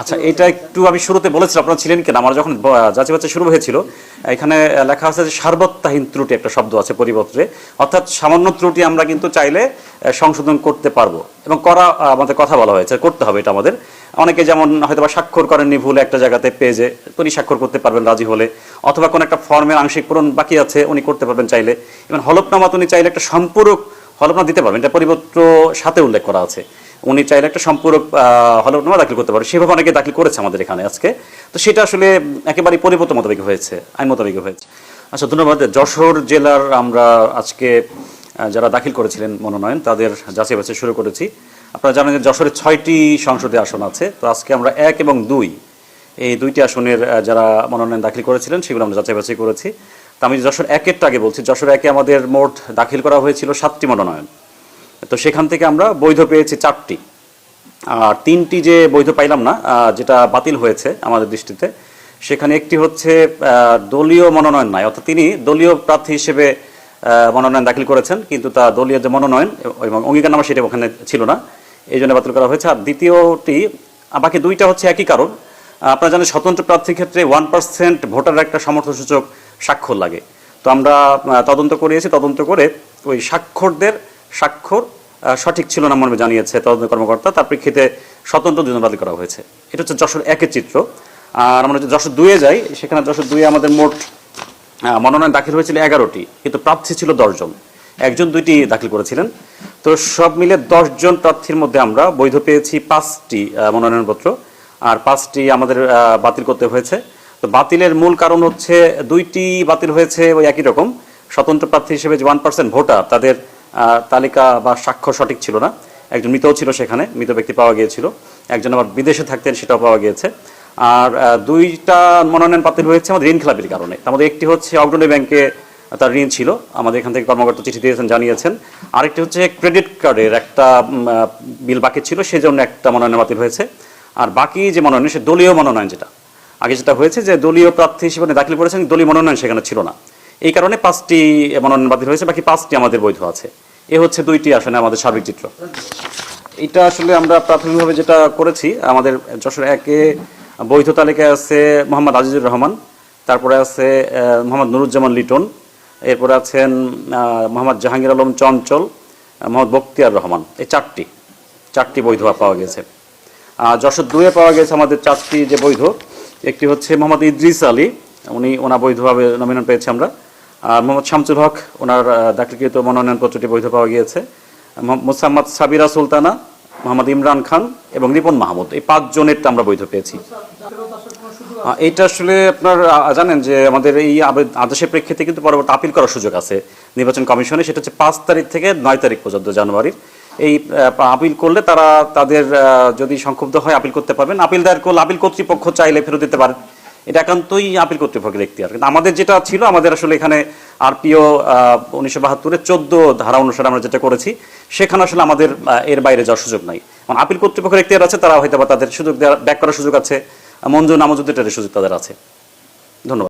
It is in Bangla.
আচ্ছা এটা একটু আমি শুরুতে বলেছিলাম, আপনারা ছিলেন আমার যখন বাচ্চা শুরু হয়েছিল, এখানে লেখা আছে যে সার্বত্তাহীন ত্রুটি একটা শব্দ আছে পরিবর্তে। অর্থাৎ সামান্য ত্রুটি আমরা কিন্তু চাইলে সংশোধন করতে পারব। এবং করা আমাদের কথা বলা হয়েছে, করতে হবে এটা আমাদের। অনেকে যেমন হয়তো বা স্বাক্ষর করেননি ভুলে একটা জায়গাতে পেজে, উনি স্বাক্ষর করতে পারবেন, রাজি হলে। অথবা কোনো একটা ফর্মের আংশিক পূরণ বাকি আছে, উনি করতে পারবেন চাইলে। এবং হলফনামা উনি চাইলে একটা সম্পূরক হলফনামা দিতে পারবেন, এটা পরিপত্র সাথে উল্লেখ করা আছে। উনি চাইলে একটা সম্পূরক হলফনামা দাখিল করতে পারে। সেভাবে অনেকে দাখিল করেছে আমাদের এখানে আজকে। তো সেটা আসলে একেবারে পরিবর্ত মোতাবেক হয়েছে, আইন মোতাবেক হয়েছে। আচ্ছা ধন্যবাদ। যশোর জেলার আমরা আজকে যারা দাখিল করেছিলেন মনোনয়ন, তাদের যাচাই বাছাই শুরু করেছি। আপনারা জানেন যে যশোরে ছয়টি সংসদীয় আসন আছে। তো আজকে আমরা এক এবং দুই, এই দুইটি আসনের যারা মনোনয়ন দাখিল করেছিলেন, সেগুলো আমরা যাচাই বাছাই করেছি। তো আমি যশোর একেরটা আগে বলছি। যশোর একে আমাদের মোট দাখিল করা হয়েছিল সাতটি মনোনয়ন। তো সেখান থেকে আমরা বৈধ পেয়েছি চারটি। আর তিনটি যে বৈধ পাইলাম না যেটা বাতিল হয়েছে আমাদের দৃষ্টিতে, সেখানে একটি হচ্ছে দলীয় মনোনয়ন নাই। অর্থাৎ তিনি দলীয় প্রার্থী হিসেবে মনোনয়ন দাখিল করেছেন, কিন্তু তা দলীয় যে মনোনয়ন এবং অঙ্গীকারনামা সেটা ওখানে ছিল না, এই জন্য বাতিল করা হয়েছে। আর দ্বিতীয়টি বাকি দুইটা হচ্ছে একই কারণ। আপনারা জানেন স্বতন্ত্র প্রার্থীর ক্ষেত্রে ওয়ান পার্সেন্ট ভোটার একটা সমর্থনসূচক স্বাক্ষর লাগে। তো আমরা তদন্ত করিয়েছি, তদন্ত করে ওই স্বাক্ষরদের স্বাক্ষর সঠিক ছিল না মর্মে জানিয়েছে তদন্ত কর্মকর্তা। তার প্রেক্ষিতে স্বতন্ত্র দুজন বাতিল করা হয়েছে। এটা হচ্ছে যশোর একের চিত্র। আর আমরা যদি যশোর দুয়ে যাই, সেখানে যশোর দুয়ে আমাদের মোট মনোনয়ন দাখিল হয়েছিল এগারোটি, কিন্তু প্রার্থী ছিল দশজন। একজন, দুইটি দাখিল করেছিলেন। তো সব মিলে দশজন প্রার্থীর মধ্যে আমরা বৈধ পেয়েছি পাঁচটি মনোনয়নপত্র। আর পাঁচটি আমাদের বাতিল করতে হয়েছে। তো বাতিলের মূল কারণ হচ্ছে দুইটি বাতিল হয়েছে ওই একই রকম। স্বতন্ত্র প্রার্থী হিসেবে যে ওয়ান পার্সেন্ট ভোটার তাদের তালিকা বা স্বাক্ষর সঠিক ছিল না। একজন মৃতও ছিল সেখানে, মৃত ব্যক্তি পাওয়া গিয়েছিল। একজন আবার বিদেশে থাকতেন, সেটাও পাওয়া গিয়েছে। আর দুইটা মনোনয়ন বাতিল হয়েছে আমাদের ঋণ খেলাপির কারণে। মধ্যে একটি হচ্ছে অগ্রণী ব্যাংকে তার ঋণ ছিল। আমাদের এখান থেকে কর্মকর্তা চিঠি দিয়েছেন, জানিয়েছেন। আরেকটি হচ্ছে ক্রেডিট কার্ডের একটা বিল বাকি ছিল সেই জন্য একটা মনোনয়ন বাতিল হয়েছে। আর বাকি যে মনোনয়ন, সে দলীয় মনোনয়ন যেটা। আগে যেটা হয়েছে যে দলীয় প্রার্থী হিসেবে দাখিল করেছেন, দলীয় মনোনয়ন সেখানে ছিল না। এই কারণে পাঁচটি মনোনয়ন বাতিল হয়েছে, বাকি পাঁচটি আমাদের বৈধ আছে। এ হচ্ছে দুইটি আসনে আমাদের সার্বিক চিত্র। এটা আসলে আমরা প্রাথমিকভাবে যেটা করেছি, আমাদের যশোর একে বৈধ তালিকায় আছে মোহাম্মদ আজিজুর রহমান, তারপরে আছে মোহাম্মদ নুরুজ্জামান লিটন, এরপরে আছেন মোহাম্মদ জাহাঙ্গীর আলম চঞ্চল মোহাম্মদ বক্তিয়ার রহমান। এই চারটি চারটি বৈধ পাওয়া গেছে। যশোর দুয়ে পাওয়া গেছে আমাদের চারটি যে বৈধ, একটি হচ্ছে মোহাম্মদ ইদ্রিস আলী, উনি ওনা বৈধভাবে নমিনেশন পেয়েছি আমরা। আর মোহাম্মদ শামসুল হক, ওনার দাখিলকৃত মনোনয়নপত্রটি বৈধ পাওয়া গিয়েছে। মোসাম্মদ সাবিরা সুলতানা, মোহাম্মদ ইমরান খান এবং রিপন মাহমুদ। এই পাঁচজনেরটা আমরা বৈধ পেয়েছি। এইটা আসলে আপনার জানেন যে আমাদের এই আদেশের প্রেক্ষিতে কিন্তু পরবর্তী আপিল করার সুযোগ আছে। নির্বাচন কমিশনে সেটা হচ্ছে পাঁচ তারিখ থেকে নয় তারিখ পর্যন্ত জানুয়ারির। এই আপিল করলে তারা তাদের যদি সংক্ষুব্ধ হয় আপিল করতে পারবেন। আপিল দায়ের করলে আপিল কর্তৃপক্ষ চাইলে ফেরত দিতে পারেন এটা একান্তই আপিল কর্তৃপক্ষের এখতিয়ার কিন্তু আমাদের যেটা ছিল, আমাদের আসলে এখানে আরপিও উনিশশো বাহাত্তরের চোদ্দ ধারা অনুসারে আমরা যেটা করেছি, সেখানে আসলে আমাদের এর বাইরে যাওয়ার সুযোগ নাই। মানে আপিল কর্তৃপক্ষের এখতিয়ার আছে, তারা হয়তো বা তাদের সুযোগ ব্যাক করার সুযোগ আছে, মঞ্জুর নামজুদ্দিটারের সুযোগ তাদের আছে। ধন্যবাদ।